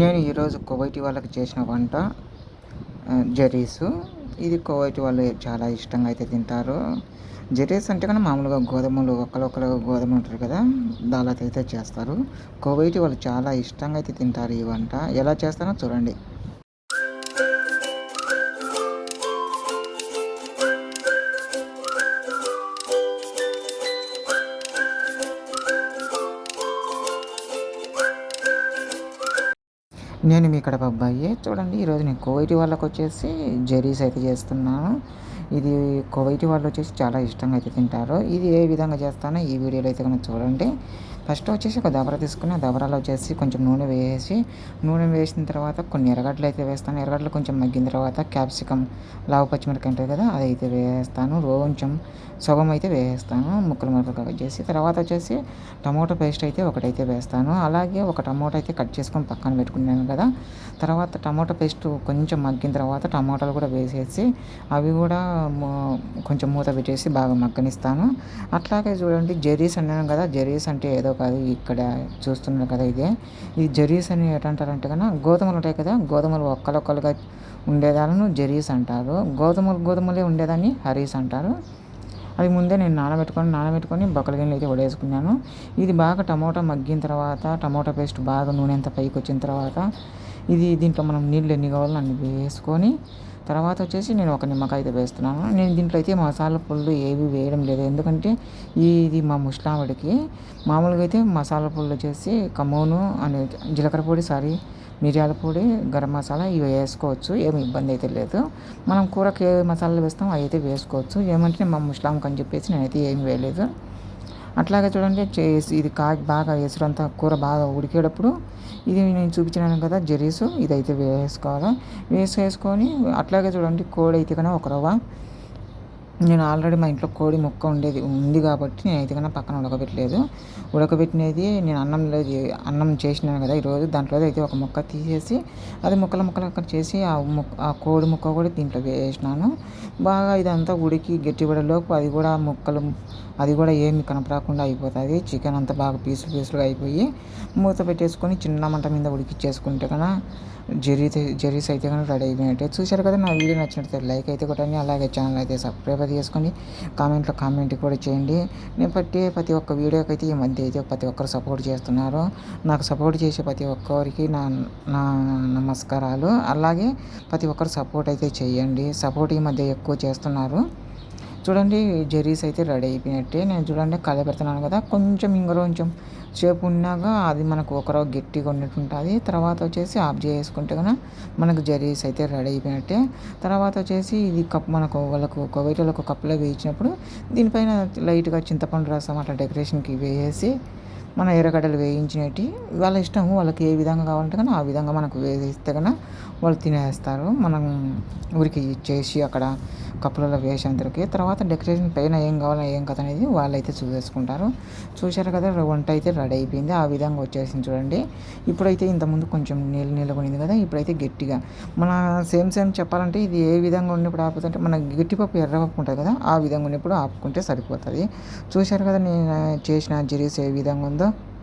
నేను ఈరోజు కువైటి వాళ్ళకి చేసిన వంట జరీసు ఇది కువైటి వాళ్ళు చాలా ఇష్టంగా అయితే తింటారు. జరీస్ అంటే కన్నా మామూలుగా గోధుమలు ఒక్కలొక్కలు గోధుమలు ఉంటారు కదా దానితో అయితే చేస్తారు. కువైటి వాళ్ళు చాలా ఇష్టంగా అయితే తింటారు ఈ వంట. ఎలా చేస్తారో చూడండి. నేను మీ కడప అబ్బాయి. చూడండి ఈరోజు నేను కోవైటీ వాళ్ళకి వచ్చేసి జెరీస్ అయితే చేస్తున్నాను. ఇది కోవైటీ వాళ్ళు వచ్చేసి చాలా ఇష్టంగా అయితే తింటారు. ఇది ఏ విధంగా చేస్తానో ఈ వీడియోలో అయితే కనుక చూడండి. ఫస్ట్ వచ్చేసి ఒక దబరా తీసుకుని ఆ దబరాలో వచ్చేసి కొంచెం నూనె వేసి నూనె వేసిన తర్వాత కొన్ని ఎర్రగడ్డలు అయితే వేస్తాను. ఎర్రగడ్డలు కొంచెం మగ్గిన తర్వాత క్యాప్సికమ్ లావు పచ్చిమిరకాయ ఉంటుంది కదా అది అయితే వేస్తాను. కొంచెం సగం అయితే వేస్తాను. ముక్కలు ముక్కలు కట్ చేసి తర్వాత వచ్చేసి టమాటో పేస్ట్ అయితే ఒకటైతే వేస్తాను. అలాగే ఒక టమాటో అయితే కట్ చేసుకొని పక్కన పెట్టుకున్నాను కదా తర్వాత టమాటో పేస్ట్ కొంచెం మగ్గిన తర్వాత టమాటాలు కూడా వేసేసి అవి కూడా కొంచెం మూత పెట్టేసి బాగా మగ్గనిస్తాను. అట్లాగే చూడండి జెరీస్ అన్నాను కదా జెరీస్ అంటే ఏదో కాదు ఇక్కడ చూస్తున్నారు కదా ఇదే. ఈ జరీస్ అని ఏంటంటారంటే కన్నా గోధుమలు ఉంటాయి కదా గోధుమలు ఒక్కలొక్కలుగా ఉండేదాలను జరీస్ అంటారు. గోధుమలు గోధుమలే ఉండేదాన్ని హరీస్ అంటారు. అది ముందే నేను నానబెట్టుకొని నానబెట్టుకొని బొక్కల గిన్నెలు అయితే వడేసుకున్నాను. ఇది బాగా టమోటా మగ్గిన తర్వాత టమోటా పేస్ట్ బాగా నూనె అంతా పైకి వచ్చిన తర్వాత ఇది దీంట్లో మనం నీళ్ళు ఎన్ని కావాలో అన్ని వేసుకొని తర్వాత వచ్చేసి నేను ఒక నిమ్మకాయ అయితే వేస్తున్నాను. నేను దీంట్లో అయితే మసాలా పుల్లు ఏవి వేయడం లేదు. ఎందుకంటే ఇది మా ముస్లాంవాడికి మామూలుగా అయితే మసాలా పుల్లు వచ్చేసి కమోను అనే జీలకర్ర పొడి సారీ మిరియాల పొడి గరం మసాలా ఇవి వేసుకోవచ్చు. ఏమి ఇబ్బంది అయితే లేదు. మనం కూరకి ఏ మసాలాలు వేస్తాం అవి అయితే వేసుకోవచ్చు. ఏమంటే మా ముస్లాంకి అని చెప్పేసి నేనైతే ఏమి వేయలేదు. అట్లాగే చూడండి చేసి ఇది కాకి బాగా ఎసురంతా కూర బాగా ఉడికేటప్పుడు ఇది నేను చూపించినాను కదా జెరీసు ఇదైతే వేసుకోవాలి. వేసేసుకొని అట్లాగే చూడండి కోడి అయితే కన్నా ఒక రవ్వ. నేను ఆల్రెడీ మా ఇంట్లో కోడి ముక్క ఉండేది ఉంది కాబట్టి నేను కన్నా పక్కన ఉడకబెట్టలేదు. ఉడకబెట్టినది నేను అన్నం అన్నం చేసినాను కదా ఈరోజు దాంట్లో అయితే ఒక ముక్క తీసేసి అది ముక్కల ముక్కలు అక్కడ చేసి ఆ ముక్క ఆ కోడి ముక్క కూడా దీంట్లో వేసినాను. బాగా ఇదంతా ఉడికి గట్టిపడేలోపు అది కూడా ముక్కలు అది కూడా ఏమి కనపడకుండా అయిపోతుంది. చికెన్ అంతా బాగా పీసులు పీసులుగా అయిపోయి మూత పెట్టేసుకొని చిన్న మంట మీద ఉడికిచ్చేసుకుంటే కన్నా జెర్రీ జెర్రీస్ అయితే కనుక రెడీ అయిపోయినట్టే. చూశారు కదా నా వీడియో నచ్చినట్టు లైక్ అయితే కొట్టండి అలాగే ఛానల్ అయితే సబ్స్క్రైబ్ అయితే చేసుకోండి కామెంట్లో కామెంట్ కూడా చేయండి. నేను ప్రతి ప్రతి ఒక్క వీడియోకి అయితే ఈ మధ్య అయితే ప్రతి ఒక్కరు సపోర్ట్ చేస్తున్నారు. నాకు సపోర్ట్ చేసే ప్రతి ఒక్కరికి నా నా నమస్కారాలు. అలాగే ప్రతి ఒక్కరు సపోర్ట్ అయితే చేయండి. సపోర్ట్ ఈ మధ్య ఎక్కువ చేస్తున్నారు. చూడండి జెరీస్ అయితే రెడీ అయిపోయినట్టే. నేను చూడండి కళ పెడుతున్నాను కదా. కొంచెం ఇంక కొంచెం సేపు ఉన్నాక అది మనకు ఒకరో గట్టిగా ఉన్నట్టు ఉంటుంది తర్వాత వచ్చేసి ఆఫ్ చేసుకుంటే కనుక మనకు జరీస్ అయితే రెడీ అయిపోయినట్టే. తర్వాత వచ్చేసి ఇది కప్ మనకు వాళ్ళకు ఒక కప్పులో వేయించినప్పుడు దీనిపైన లైట్గా చింతపండు రసం అట్లా డెకరేషన్కి వేసి మన ఎర్రగడ్డలు వేయించినట్టు వాళ్ళ ఇష్టం వాళ్ళకి ఏ విధంగా కావాలంటే కానీ ఆ విధంగా మనకు వేస్తే కన్నా వాళ్ళు తినేస్తారు. మనం ఊరికి చేసి అక్కడ కప్పులలో వేసేంతరికి తర్వాత డెకరేషన్ పైన ఏం కావాలో ఏం కథ అనేది వాళ్ళైతే చూసేసుకుంటారు. చూశారు కదా వంట అయితే రెడీ అయిపోయింది. ఆ విధంగా వచ్చేసింది చూడండి. ఇప్పుడైతే ఇంతకుముందు కొంచెం నీళ్ళు నీళ్ళు కొనింది కదా ఇప్పుడైతే గట్టిగా. మన సేమ్ సేమ్ చెప్పాలంటే ఇది ఏ విధంగా ఉన్నప్పుడు ఆపుతుంటే మన గట్టిపప్పు ఎర్రపప్పు ఉంటుంది కదా ఆ విధంగా ఉన్నప్పుడు ఆపుకుంటే సరిపోతుంది. చూశారు కదా నేను చేసిన జిరీస్ ఏ విధంగా ఉందో. да?